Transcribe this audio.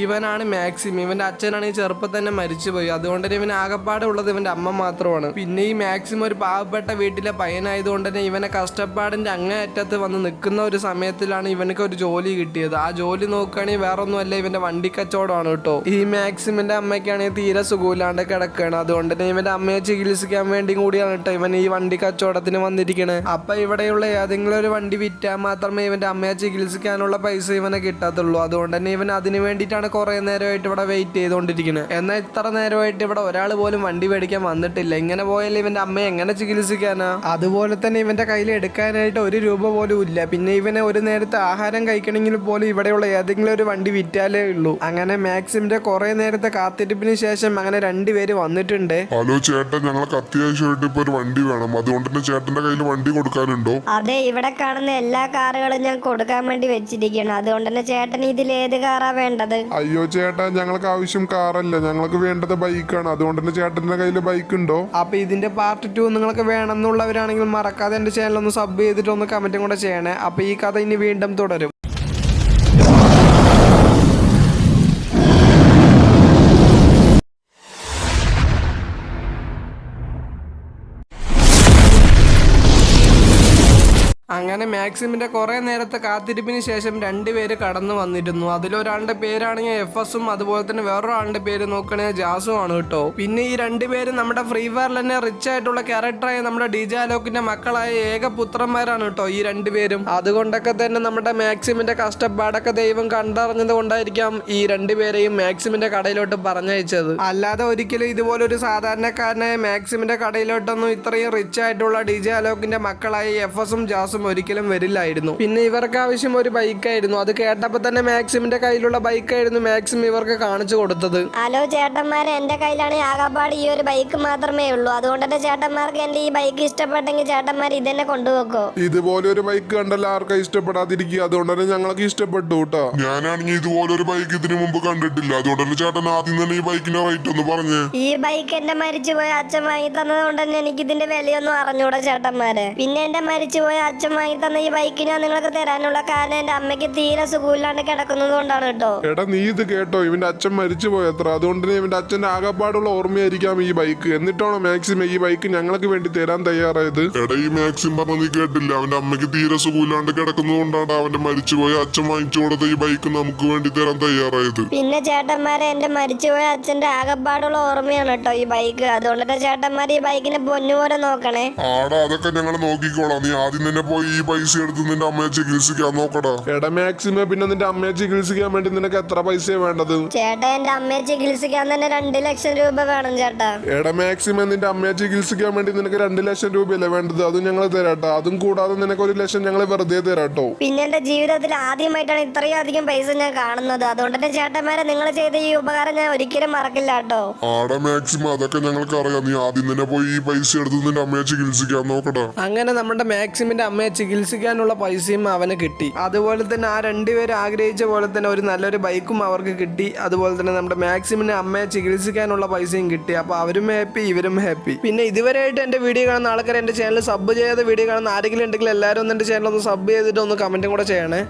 ഇവനാണ് മാക്സിം. ഇവന്റെ അച്ഛനാണ് ഈ ചെറുപ്പം തന്നെ മരിച്ചുപോയി. അതുകൊണ്ട് തന്നെ ഇവന് ആകപ്പാടെ ഉള്ളത് ഇവന്റെ അമ്മ മാത്രമാണ്. പിന്നെ ഈ മാക്സിം ഒരു പാവപ്പെട്ട വീട്ടിലെ പയ്യനായതുകൊണ്ട് തന്നെ ഇവനെ കഷ്ടപ്പാടിന്റെ അങ്ങേയറ്റത്ത് വന്ന് നിൽക്കുന്ന ഒരു സമയത്തിലാണ് ഇവനക്ക് ഒരു ജോലി കിട്ടിയത്. ആ ജോലി നോക്കുകയാണെങ്കിൽ വേറെ ഒന്നുമല്ല ഇവന്റെ വണ്ടി കച്ചവടമാണ് കേട്ടോ. ഈ മാക്സിമിന്റെ അമ്മയ്ക്കാണെങ്കിൽ തീരെ സുഖമില്ലാണ്ട് കിടക്കുകയാണ്. അതുകൊണ്ട് തന്നെ ഇവന്റെ അമ്മയെ ചികിത്സിക്കാൻ വേണ്ടി കൂടിയാണ് കേട്ടോ ഇവൻ ഈ വണ്ടി കച്ചവടത്തിന് വന്നിരിക്കുന്നത് അപ്പൊ ഇവിടെയുള്ള ഏതെങ്കിലും ഒരു വണ്ടി വിറ്റാൽ മാത്രമേ ഇവന്റെ അമ്മയെ ചികിത്സിക്കാനുള്ള പൈസ ഇവനെ കിട്ടാത്തുള്ളൂ. അതുകൊണ്ട് തന്നെ ഇവൻ അതിന് വേണ്ടിയിട്ടാണ് കുറെ നേരമായിട്ട് ഇവിടെ വെയിറ്റ് ചെയ്തുകൊണ്ടിരിക്കുന്നത്. എന്നാൽ ഇത്ര നേരമായിട്ട് ഇവിടെ ഒരാൾ പോലും വണ്ടി മേടിക്കാൻ വന്നിട്ടില്ല. ഇങ്ങനെ പോയാൽ ഇവന്റെ അമ്മയെ എങ്ങനെ ചികിത്സിക്കാനാ? അതുപോലെ തന്നെ ഇവന്റെ കയ്യിൽ എടുക്കാനായിട്ട് ഒരു രൂപ പോലും ഇല്ല. പിന്നെ ഇവനെ ഒരു നേരത്തെ ആഹാരം കഴിക്കണമെങ്കിൽ പോലും ഇവിടെയുള്ള ഏതെങ്കിലും ഒരു വണ്ടി വിറ്റാലേ ഉള്ളൂ. അങ്ങനെ മാക്സിമിന്റെ കുറെ നേരത്തെ കാത്തിരിപ്പിന് ശേഷം അങ്ങനെ രണ്ടുപേര് വന്നിട്ടുണ്ട്. ഹലോ ചേട്ടൻ ഞങ്ങൾക്ക് അത്യാവശ്യമായിട്ട് ഇപ്പൊ ഒരു വണ്ടി വേണം. അതുകൊണ്ട് തന്നെ ചേട്ടന്റെ കയ്യിൽ വണ്ടി കൊടുക്കാനുണ്ടോ? അതെ ഇവിടെ കാണുന്ന എല്ലാ കാറുകളും ഞാൻ കൊടുക്കാൻ വേണ്ടി വെച്ചിരിക്കണം അതുകൊണ്ട് തന്നെ ചേട്ടൻ ഇതിൽ ഏത് കാറാ വേണ്ടത്? അയ്യോ ചേട്ടാ ഞങ്ങൾക്ക് ആവശ്യം കാറല്ല ഞങ്ങൾക്ക് വേണ്ടത് ബൈക്കാണ് അതുകൊണ്ട് തന്നെ ചേട്ടന്റെ കയ്യിൽ ബൈക്ക് ഉണ്ടോ? അപ്പൊ ഇതിന്റെ പാർട്ട് ടു നിങ്ങൾക്ക് വേണമെന്നുള്ളവരാണെങ്കിൽ മറക്കാതെ എന്റെ ചാനൽ ഒന്ന് സബ് ചെയ്തിട്ട് ഒന്ന് കമന്റും കൂടെ ചെയ്യണേ. അപ്പൊ ഈ കഥ ഇനി വീണ്ടും തുടരും. അങ്ങനെ മാക്സിമിന്റെ കുറെ നേരത്തെ കാത്തിരിപ്പിന് ശേഷം രണ്ടുപേര് കടന്നു വന്നിരുന്നു. അതിലൊരാളുടെ പേരാണെങ്കിൽ എഫ് എസും അതുപോലെ തന്നെ വേറൊരാളുടെ പേര് നോക്കുകയാണെങ്കിൽ ജാസും ആണ് കേട്ടോ. പിന്നെ ഈ രണ്ടുപേരും നമ്മുടെ ഫ്രീ ഫയറിൽ തന്നെ റിച്ച് ആയിട്ടുള്ള ക്യാരക്ടറായ നമ്മുടെ ഡിജാലോക്കിന്റെ മക്കളായ ഏക പുത്രന്മാരാണ് കേട്ടോ ഈ രണ്ടുപേരും അതുകൊണ്ടൊക്കെ തന്നെ നമ്മുടെ മാക്സിമിന്റെ കഷ്ടപ്പാടൊക്കെ ദൈവം കണ്ടറിഞ്ഞത് കൊണ്ടായിരിക്കാം ഈ രണ്ടുപേരെയും മാക്സിമിന്റെ കടയിലോട്ട് പറഞ്ഞയച്ചത്. അല്ലാതെ ഒരിക്കലും ഇതുപോലെ ഒരു സാധാരണക്കാരനായ മാക്സിമിന്റെ കടയിലോട്ടൊന്നും ഇത്രയും റിച്ച് ആയിട്ടുള്ള ഡിജെ അലോക്കിന്റെ മക്കളായ എഫ് എസും ജാസും ഒരിക്കലും വരില്ലായിരുന്നു. പിന്നെ ഇവർക്ക് ആവശ്യം ഒരു ബൈക്കായിരുന്നു. അത് കേട്ടപ്പോൾ തന്നെ മാക്സിമിന്റെ കയ്യിലുള്ള ബൈക്കായിരുന്നു മാക്സിം ഇവർക്ക് കാണിച്ചു കൊടുത്തത്. ഹലോ ചേട്ടന്മാരെ എന്റെ കയ്യിലാണ് ആകപ്പാട് ഈ ഒരു ബൈക്ക് മാത്രമേ ഉള്ളൂ. അതുകൊണ്ട് തന്നെ ചേട്ടന്മാർക്ക് എന്റെ ഈ ബൈക്ക് ഇഷ്ടപ്പെട്ടെങ്കിൽ ചേട്ടന്മാർ ഇതന്നെ കൊണ്ടുപോക്കോ ഇതുപോലെ ഒരു ബൈക്ക് കണ്ടല്ല ആർക്കാ ഇഷ്ടപ്പെടാതിരിക്കുക? അതുകൊണ്ട് തന്നെ ഞങ്ങൾക്ക് ഇഷ്ടപ്പെട്ടു കേട്ടോ ഞാനാണെങ്കിൽ ഇതുപോലെ ഒരു ബൈക്ക് ഇതിനു മുമ്പ് കണ്ടിട്ടില്ല. അതുകൊണ്ട് തന്നെ ചേട്ടൻ ആദ്യം തന്നെ ഈ ബൈക്കിന്റെ റേറ്റ് ഒന്ന് പറഞ്ഞേ. ഈ ബൈക്ക് എന്റെ മരിച്ചുപോയ അച്ഛൻ വാങ്ങി തന്നതുകൊണ്ട് തന്നെ എനിക്ക് ഇതിന്റെ വിലയൊന്നും അറിഞ്ഞൂടാ ചേട്ടന്മാരെ. പിന്നെ എന്റെ മരിച്ചുപോയ അച്ഛൻ വാങ്ങി തന്ന ഈ ബൈക്ക് ഞാൻ നിങ്ങൾക്ക് തരാനുള്ള കാരണം എന്റെ അമ്മയ്ക്ക് തീരെ സുഖമില്ലാണ്ട് കിടക്കുന്നത് കൊണ്ടാണ് കേട്ടോ. എടാ നീ ഇത് കേട്ടോ. ഇവന്റെ അച്ഛൻ മരിച്ചു പോയത്ര അതുകൊണ്ട് തന്നെ ഇവന്റെ അച്ഛന്റെ ആകപ്പാടുള്ള ഓർമ്മയായിരിക്കാം ഈ ബൈക്ക് എന്നിട്ടാണോ മാക്സിമം ഈ ബൈക്ക് ഞങ്ങൾക്ക് വേണ്ടി തരാൻ തയ്യാറായത്? എടാ ഈ മാക്സിം പറഞ്ഞ നീ കേട്ടില്ല. അവന്റെ അമ്മയ്ക്ക് തീരെ സുഖമില്ലാണ്ട് കിടക്കുന്നത് കൊണ്ടാണ് അവന്റെ മരിച്ചുപോയ അച്ഛൻ വാങ്ങിച്ചു കൊടുത്ത ഈ ബൈക്ക് നമുക്ക് വേണ്ടി തരാൻ തയ്യാറായത്. പിന്നെ ചേട്ടന്മാരെ എന്റെ മരിച്ചുപോയ അച്ഛന്റെ ആകപ്പാടുള്ള ഓർമ്മയാണ് കേട്ടോ ഈ ബൈക്ക് അതുകൊണ്ട് തന്നെ ചേട്ടന്മാർ ഈ ബൈക്കിനെ പൊന്നുപോലെ നോക്കണേ. ആടാ അതൊക്കെ ഞങ്ങൾ നോക്കിക്കോളാം. നീ ആദ്യം തന്നെ പോയി ഈ പൈസ എടുത്ത് നിന്റെ അമ്മയെ ചികിത്സിക്കാൻ നോക്കടാ. എടാ മാക്സിമം പിന്നെ നിന്റെ അമ്മയെ ചികിത്സിക്കാൻ വേണ്ടി നിനക്ക് എത്ര പൈസ വേണ്ടത്? ചേട്ടാ എന്റെ അമ്മയെ ചികിത്സിക്കാൻ തന്നെ രണ്ട് ലക്ഷം രൂപ വേണം ചേട്ടാ. എടാ മാക്സിമം നിന്റെ അമ്മയെ ചികിത്സിക്കാൻ വേണ്ടി നിനക്ക് രണ്ട് ലക്ഷം രൂപയല്ലേ വേണ്ടത്? അതും ഞങ്ങൾ തരാട്ടോ അതും കൂടാതെ നിനക്ക് ഒരു ലക്ഷം ഞങ്ങൾ വെറുതെ തരാട്ടോ പിന്നെ എന്റെ ജീവിതത്തിൽ ആദ്യമായിട്ടാണ് ഇത്രയും അധികം പൈസ ഞാൻ കാണുന്നത്. അതുകൊണ്ട് തന്നെ ചേട്ടന്മാരെ നിങ്ങൾ ചെയ്ത ഈ ഉപകാരം ഞാൻ ഒരിക്കലും മറക്കില്ല കേട്ടോ ആടെ മാക്സിമം അതൊക്കെ ഞങ്ങൾക്ക് അറിയാം നീ ആദ്യം തന്നെ പോയി ഈ പൈസ എടുത്ത് നിന്റെ അമ്മയെ ചികിത്സിക്കാൻ നോക്കടാ. അങ്ങനെ നമ്മുടെ മാക്സിമിന്റെ അമ്മയെ ചികിത്സിക്കാനുള്ള പൈസയും അവന് കിട്ടി. അതുപോലെ തന്നെ ആ രണ്ടുപേരും ആഗ്രഹിച്ച പോലെ തന്നെ ഒരു നല്ലൊരു ബൈക്കും അവർക്ക് കിട്ടി. അതുപോലെ തന്നെ നമ്മുടെ മാക്സിമിന് അമ്മയെ ചികിത്സിക്കാനുള്ള പൈസയും കിട്ടി. അപ്പോൾ അവരും ഹാപ്പി ഇവരും ഹാപ്പി പിന്നെ ഇതുവരെയായിട്ട് എന്റെ വീഡിയോ കാണുന്ന ആൾക്കാർ എന്റെ ചാനൽ സബ് ചെയ്യാതെ വീഡിയോ കാണുന്ന ആരെങ്കിലും ഉണ്ടെങ്കിൽ എല്ലാവരും ഒന്ന് എന്റെ ചാനൽ ഒന്ന് സബ് ചെയ്തിട്ട് ഒന്ന് കമന്റും കൂടെ ചെയ്യണേ.